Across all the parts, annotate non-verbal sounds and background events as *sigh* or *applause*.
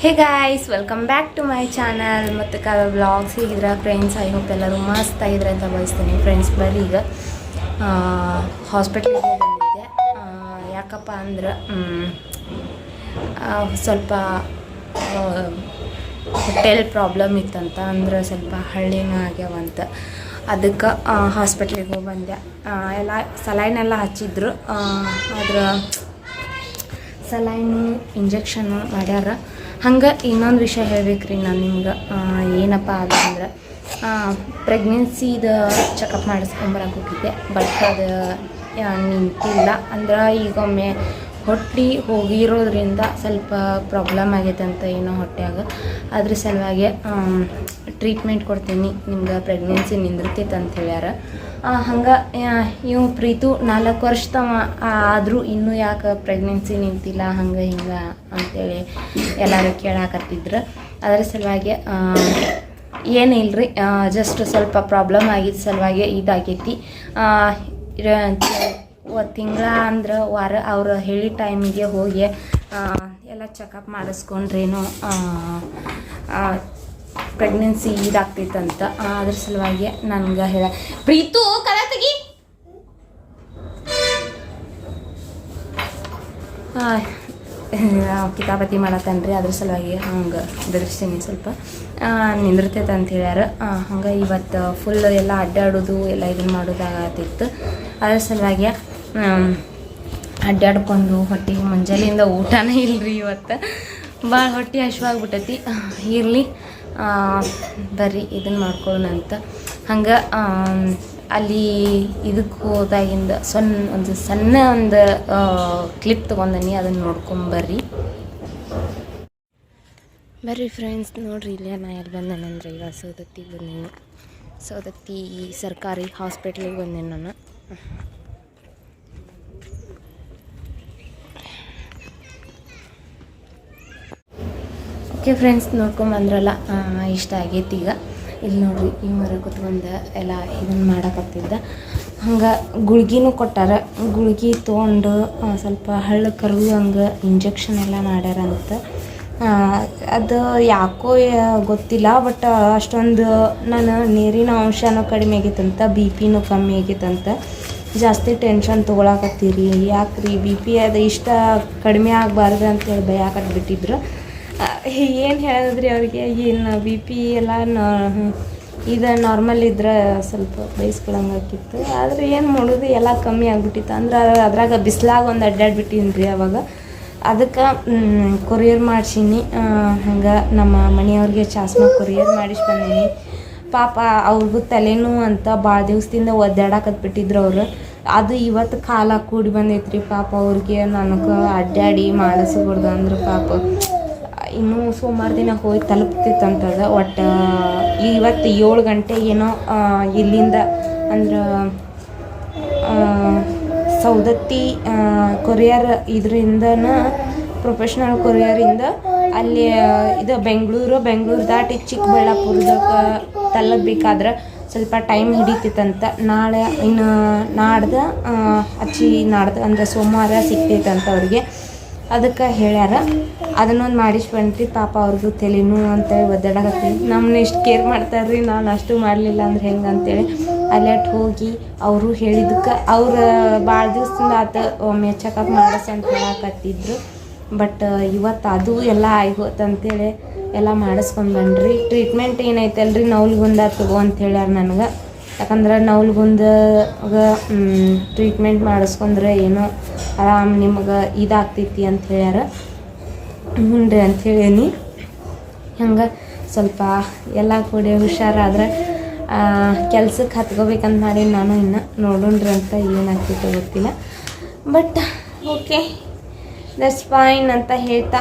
Hey guys welcome back to my channel ಮತ್ತು Kavya blogs ಹೇಗಿದ್ರೆ friends I hope ಎಲ್ಲರೂ ಮಸ್ತ್ ಆಗಿದ್ರೆ ಅಂತ ಬಯಸ್ತೀನಿ ಫ್ರೆಂಡ್ಸ್ ಬರೀ ಈಗ. ಹಾಸ್ಪಿಟ್ಲಿಗೆ ಬಂದಿದ್ದೆ. ಯಾಕಪ್ಪ ಅಂದ್ರೆ ಸ್ವಲ್ಪ ಹೋಟೆಲ್ ಪ್ರಾಬ್ಲಮ್ ಇತ್ತಂತ ಅಂದ್ರೆ ಸ್ವಲ್ಪ ಹಳ್ಳಿನೂ ಆಗ್ಯಾವಂತ ಅದಕ್ಕೆ ಹಾಸ್ಪಿಟ್ಲಿಗೆ ಹೋಗಿ ಬಂದೆ ಎಲ್ಲ ಸಲೈನೆಲ್ಲ ಹಚ್ಚಿದ್ರು. ಆದ್ರೆ ಸಲೈನು ಇಂಜೆಕ್ಷನ್ ಮಾಡ್ಯಾರ. ಹಂಗೆ ಇನ್ನೊಂದು ವಿಷಯ ಹೇಳ್ಬೇಕ್ರಿ ನಾನು ನಿಮ್ಗೆ. ಏನಪ್ಪ ಅಂತಂದ್ರೆ ಪ್ರೆಗ್ನೆನ್ಸಿದು ಚೆಕಪ್ ಮಾಡಿಸ್ಕೊಂಬರಕ್ಕೆ ಹೋಗಿದ್ದೆ. ಬಟ್ ಅದು ನಿಂತಿಲ್ಲ. ಅಂದ್ರೆ ಈಗೊಮ್ಮೆ ಹೊಟ್ಟೆ ಹೋಗಿರೋದ್ರಿಂದ ಸ್ವಲ್ಪ ಪ್ರಾಬ್ಲಮ್ ಆಗೈತೆ ಅಂತ ಏನೋ ಹೊಟ್ಟೆಯಾಗ ಅದ್ರ ಸಲುವಾಗಿ ಟ್ರೀಟ್ಮೆಂಟ್ ಕೊಡ್ತೀನಿ ನಿಮ್ಗೆ ಪ್ರೆಗ್ನೆನ್ಸಿ ನಿಂದಿರ್ತೈತೆ ಅಂತ ಹೇಳ್ಯಾರ. ಹಂಗೆ ಇವ್ ಪ್ರೀತು ನಾಲ್ಕು ವರ್ಷ ತಮ್ಮ ಆದರೂ ಇನ್ನೂ ಯಾಕೆ ಪ್ರೆಗ್ನೆನ್ಸಿ ನಿಂತಿಲ್ಲ, ಹಂಗೆ ಹಿಂಗೆ ಅಂತೇಳಿ ಎಲ್ಲರೂ ಕೇಳಾಕತ್ತಿದ್ರು. ಅದ್ರ ಸಲುವಾಗಿ ಏನಿಲ್ಲರಿ ಜಸ್ಟ್ ಸ್ವಲ್ಪ ಪ್ರಾಬ್ಲಮ್ ಆಗಿದ್ದ ಸಲುವಾಗಿ ಇದಾಗೈತಿ. ತಿಂಗಳ ಅಂದ್ರೆ ವಾರ ಅವ್ರು ಹೇಳಿದ ಟೈಮಿಗೆ ಹೋಗಿ ಎಲ್ಲ ಚೆಕಪ್ ಮಾಡಿಸ್ಕೊಂಡ್ರೇನು ಪ್ರೆಗ್ನೆನ್ಸಿ ಇದಾಗ್ತೈತಂತ ಅದ್ರ ಸಲುವಾಗಿ ನನ್ಗೆ ಹೇಳ. ಪ್ರೀತು ಕಲ ತೆಗಿ. ಕಿತಾಪತಿ ಮಾಡತ್ತನ್ರಿ, ಅದ್ರ ಸಲುವಾಗಿ ಹಂಗೆ ಬೆದರಿಸ್ತೀನಿ ಸ್ವಲ್ಪ. ನಿಂದಿರ್ತೈತೆ ಅಂತ ಹೇಳ್ಯಾರ. ಹಂಗೆ ಇವತ್ತು ಫುಲ್ ಎಲ್ಲ ಅಡ್ಡಾಡೋದು, ಎಲ್ಲ ಇದನ್ನು ಮಾಡೋದಾಗತ್ತಿತ್ತು. ಅದ್ರ ಸಲುವಾಗಿ ಅಡ್ಡಾಡ್ಕೊಂಡು ಹೊಟ್ಟೆಗೆ ಮುಂಜಾನೆಯಿಂದ ಊಟನೇ ಇಲ್ರಿ ಇವತ್ತು. ಭಾಳ ಹೊಟ್ಟೆ ಹಶ್ವಾಗ್ಬಿಟ್ಟೈತಿ. ಇರಲಿ. ಬರ್ರಿ ಇದನ್ನು ಮಾಡ್ಕೊಳ್ಳೋಣ ಅಂತ. ಹಂಗೆ ಅಲ್ಲಿ ಇದಕ್ಕೆ ಹೋದಾಗಿಂದ ಸಣ್ಣ ಒಂದು ಸಣ್ಣ ಒಂದು ಕ್ಲಿಪ್ ತೊಗೊಂಡನಿ ಅದನ್ನು ನೋಡ್ಕೊಂಬರ್ರಿ ಬರ್ರಿ. ಫ್ರೆಂಡ್ಸ್ ನೋಡ್ರಿ ಇಲ್ಲೇ ನಾ ಎಲ್ಲಿ ಬಂದೇನಂದ್ರೆ ಇವಾಗ ಸೌದತ್ತಿಗೆ ಬಂದೇನು. ಸೌದತ್ತಿ ಸರ್ಕಾರಿ ಹಾಸ್ಪಿಟ್ಲಿಗೆ ಬಂದೇನು ನಾನು. ಓಕೆ ಫ್ರೆಂಡ್ಸ್ ನೋಡ್ಕೊಂಬಂದ್ರಲ್ಲ ಇಷ್ಟ ಆಗೈತಿ ಈಗ. ಇಲ್ಲಿ ನೋಡ್ರಿ, ಈ ಮರ ಕುತ್ಕೊಂಡು ಎಲ್ಲ ಇದನ್ನು ಮಾಡಕತ್ತಿದ್ದ. ಹಂಗೆ ಗುಳ್ಗಿನೂ ಕೊಟ್ಟಾರ. ಗುಳ್ಗಿ ತೊಗೊಂಡು ಸ್ವಲ್ಪ ಹಳ್ಳು ಕರುವು ಹಂಗೆ ಇಂಜೆಕ್ಷನ್ ಎಲ್ಲ ಮಾಡ್ಯಾರಂತ. ಅದು ಯಾಕೋ ಗೊತ್ತಿಲ್ಲ ಬಟ್ ಅಷ್ಟೊಂದು ನಾನು ನೀರಿನ ಅಂಶನೂ ಕಡಿಮೆ ಆಗೈತಂತ ಬಿ ಪಿನೂ ಕಮ್ಮಿ ಆಗೈತಂತ. ಜಾಸ್ತಿ ಟೆನ್ಷನ್ ತೊಗೊಳಕತ್ತೀರಿ. ಯಾಕ್ರಿ ಬಿ ಪಿ ಅದು ಇಷ್ಟ ಕಡಿಮೆ ಆಗಬಾರ್ದು ಅಂತೇಳಿ ಭಯಕಟ್ಬಿಟ್ಟಿದ್ರು ಏನು ಹೇಳಿದ್ರಿ ಅವ್ರಿಗೆ? ಏನು ಬಿ ಪಿ ಎಲ್ಲ ಇದು ನಾರ್ಮಲ್ ಇದ್ರೆ ಸ್ವಲ್ಪ ಬೈಸ್ಕೊಳಂಗಾಕಿತ್ತು ಆದರೆ ಏನು ಮಾಡೋದು? ಎಲ್ಲ ಕಮ್ಮಿ ಆಗಿಬಿಟ್ಟಿತ್ತು. ಅಂದ್ರೆ ಅದ್ರಾಗ ಬಿಸ್ಲಾಗ ಒಂದು ಅಡ್ಡಾಡ್ಬಿಟ್ಟಿನಿ ರೀ ಅವಾಗ. ಅದಕ್ಕೆ ಕೊರಿಯರ್ ಮಾಡ್ಸೀನಿ. ಹಂಗೆ ನಮ್ಮ ಮನೆಯವ್ರಿಗೆ ಚಾಸ್ಮ ಕೊರಿಯರ್ ಮಾಡಿಸಿ ಬಂದೀನಿ. ಪಾಪ ಅವ್ರಿಗೂ ತಲೆನೂ ಅಂತ ಭಾಳ ದಿವಸದಿಂದ ಒದ್ದಾಡಕತ್ಬಿಟ್ಟಿದ್ರು ಅವರು. ಅದು ಇವತ್ತು ಕಾಲ ಕೂಡಿ ಬಂದೈತ್ರಿ ಪಾಪ ಅವ್ರಿಗೆ. ನನಗೆ ಅಡ್ಡಾಡಿ ಮಾಡಿಸ್ಬಿಡ್ದು ಅಂದ್ರೆ ಪಾಪ. ಇನ್ನೂ ಸೋಮವಾರ ದಿನ ಹೋಗಿ ತಲುಪ್ತಿತ್ತಂತದ, ಒಟ್ಟು ಇವತ್ತು ಏಳು ಗಂಟೆ ಏನೋ ಇಲ್ಲಿಂದ ಅಂದ್ರೆ ಸೌದತ್ತಿ ಕೊರಿಯರ್ ಇದರಿಂದನ ಪ್ರೊಫೆಷ್ನಲ್ ಕೊರಿಯರಿಂದ ಅಲ್ಲಿ ಇದು ಬೆಂಗಳೂರು ಬೆಂಗಳೂರು ದಾಟಿ ಚಿಕ್ಕಬಳ್ಳಾಪುರದಾಗ ತಲುಪಬೇಕಾದ್ರೆ ಸ್ವಲ್ಪ ಟೈಮ್ ಹಿಡಿತಿತ್ತಂತ. ನಾಳೆ, ಇನ್ನು ನಾಡ್ದು ಅಚ್ಚಿ ನಾಡ್ದು ಅಂದರೆ ಸೋಮವಾರ ಸಿಗ್ತೈತಂತ ಅವ್ರಿಗೆ. ಅದಕ್ಕೆ ಹೇಳ್ಯಾರ, ಅದನ್ನೊಂದು ಮಾಡಿಸಿ ಬಂದ್ರಿ, ಪಾಪ ಅವ್ರಿಗೂ ತಲೆನೂ ಅಂತೇಳಿ ಒದ್ದಾಡಕತ್ತೀನಿ. ನಮ್ಮನ್ನ ಇಷ್ಟು ಕೇರ್ ಮಾಡ್ತಾರ್ರಿ, ನಾನು ಅಷ್ಟು ಮಾಡಲಿಲ್ಲ ಅಂದ್ರೆ ಹೆಂಗೆ ಅಂತೇಳಿ. ಅಲ್ಲಟ್ ಹೋಗಿ ಅವರು ಹೇಳಿದ್ದಕ್ಕೆ, ಅವ್ರು ಭಾಳ ದಿವ್ಸದಿಂದ ಆತ ಒಮ್ಮೆ ಚೆಕಪ್ ಮಾಡಿಸಿ ಅಂತ ಹೇಳಕತ್ತಿದ್ರು. ಬಟ್, ಇವತ್ತು ಅದು ಎಲ್ಲ ಆಗೋತಂತೇಳಿ ಎಲ್ಲ ಮಾಡಿಸ್ಕೊಂಡು ಬನ್ರಿ ಟ್ರೀಟ್ಮೆಂಟ್ ಏನೈತಲ್ರಿ ನೌಲ್ಗುಂದ ತಗೋ ಅಂತ ಹೇಳ್ಯಾರ ನನಗೆ. ಯಾಕಂದ್ರೆ ನೌಲ್ಗುಂದಾಗ ಟ್ರೀಟ್ಮೆಂಟ್ ಮಾಡಿಸ್ಕೊಂಡ್ರೆ ಏನೋ ಆರಾಮ್ ನಿಮಗೆ ಇದಾಗ್ತೈತಿ ಅಂತ ಹೇಳ್ಯಾರ. ಹ್ಞೂ ಅಂತ ಹೇಳೀನಿ. ಹಂಗೆ ಸ್ವಲ್ಪ ಎಲ್ಲ ಕೂಡಿ ಹುಷಾರಾದ್ರೆ ಕೆಲ್ಸಕ್ಕೆ ಹತ್ಕೋಬೇಕಂತ ಮಾಡಿ ನಾನು ಇನ್ನು ನೋಡೋಣ್ರಿ ಅಂತ ಏನಾಗ್ತೈತೆ ಗೊತ್ತಿಲ್ಲ. ಬಟ್ ಓಕೆ ದಟ್ಸ್ ಫೈನ್ ಅಂತ ಹೇಳ್ತಾ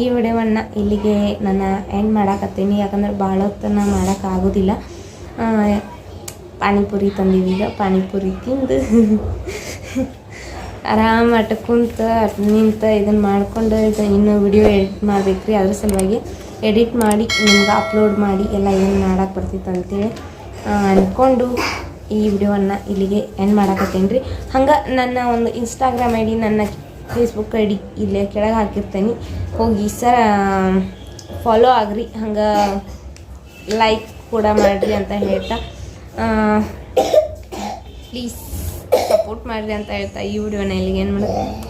ಈ ವಿಡಿಯೋವನ್ನು ಇಲ್ಲಿಗೆ ನಾನು ಎಂಡ್ ಮಾಡಾಕತ್ತೀನಿ. ಯಾಕಂದ್ರೆ ಭಾಳ ಹೊತ್ತನ ಮಾಡೋಕ್ಕಾಗೋದಿಲ್ಲ ಪಾನಿಪುರಿ ಈಗ ಪಾನಿಪುರಿ ತಿಂದು. *laughs* ಆರಾಮ್ ಅಟ್ ಕುಂತ ಅಟ್ ನಿಂತ ಇದನ್ನು ಮಾಡ್ಕೊಂಡು ಇನ್ನು ವಿಡಿಯೋ ಎಡಿಟ್ ಮಾಡ್ಬೇಕ್ರಿ. ಅದ್ರ ಸಲುವಾಗಿ ಎಡಿಟ್ ಮಾಡಿ, ನಿಮ್ಗೆ ಅಪ್ಲೋಡ್ ಮಾಡಿ, ಎಲ್ಲ ಏನು ಮಾಡಕ್ಕೆ ಬರ್ತಿತ್ತು ಅಂತೇಳಿ ಅಂದ್ಕೊಂಡು ಈ ವಿಡಿಯೋವನ್ನು ಇಲ್ಲಿಗೆ ಎಂಡ್ ಮಾಡಕತ್ತೇನೆ ರೀ ಹಂಗೆ ನನ್ನ ಒಂದು ಇನ್ಸ್ಟಾಗ್ರಾಮ್ ಐ ಡಿ ನನ್ನ ಫೇಸ್ಬುಕ್ ಐ ಡಿ ಇಲ್ಲೇ ಕೆಳಗೆ ಹಾಕಿರ್ತೇನೆ. ಹೋಗಿ ಸರ ಫಾಲೋ ಆಗ್ರಿ. ಹಂಗೆ ಲೈಕ್ ಕೂಡ ಮಾಡಿರಿ ಅಂತ ಹೇಳ್ತಾ ಪ್ಲೀಸ್ ಸಪೋರ್ಟ್ ಮಾಡಿರಿ ಅಂತ ಹೇಳ್ತಾ ಈ ವಿಡಿಯೋನ ಇಲ್ಲಿಗೆ ಏನು ಮಾಡೋದು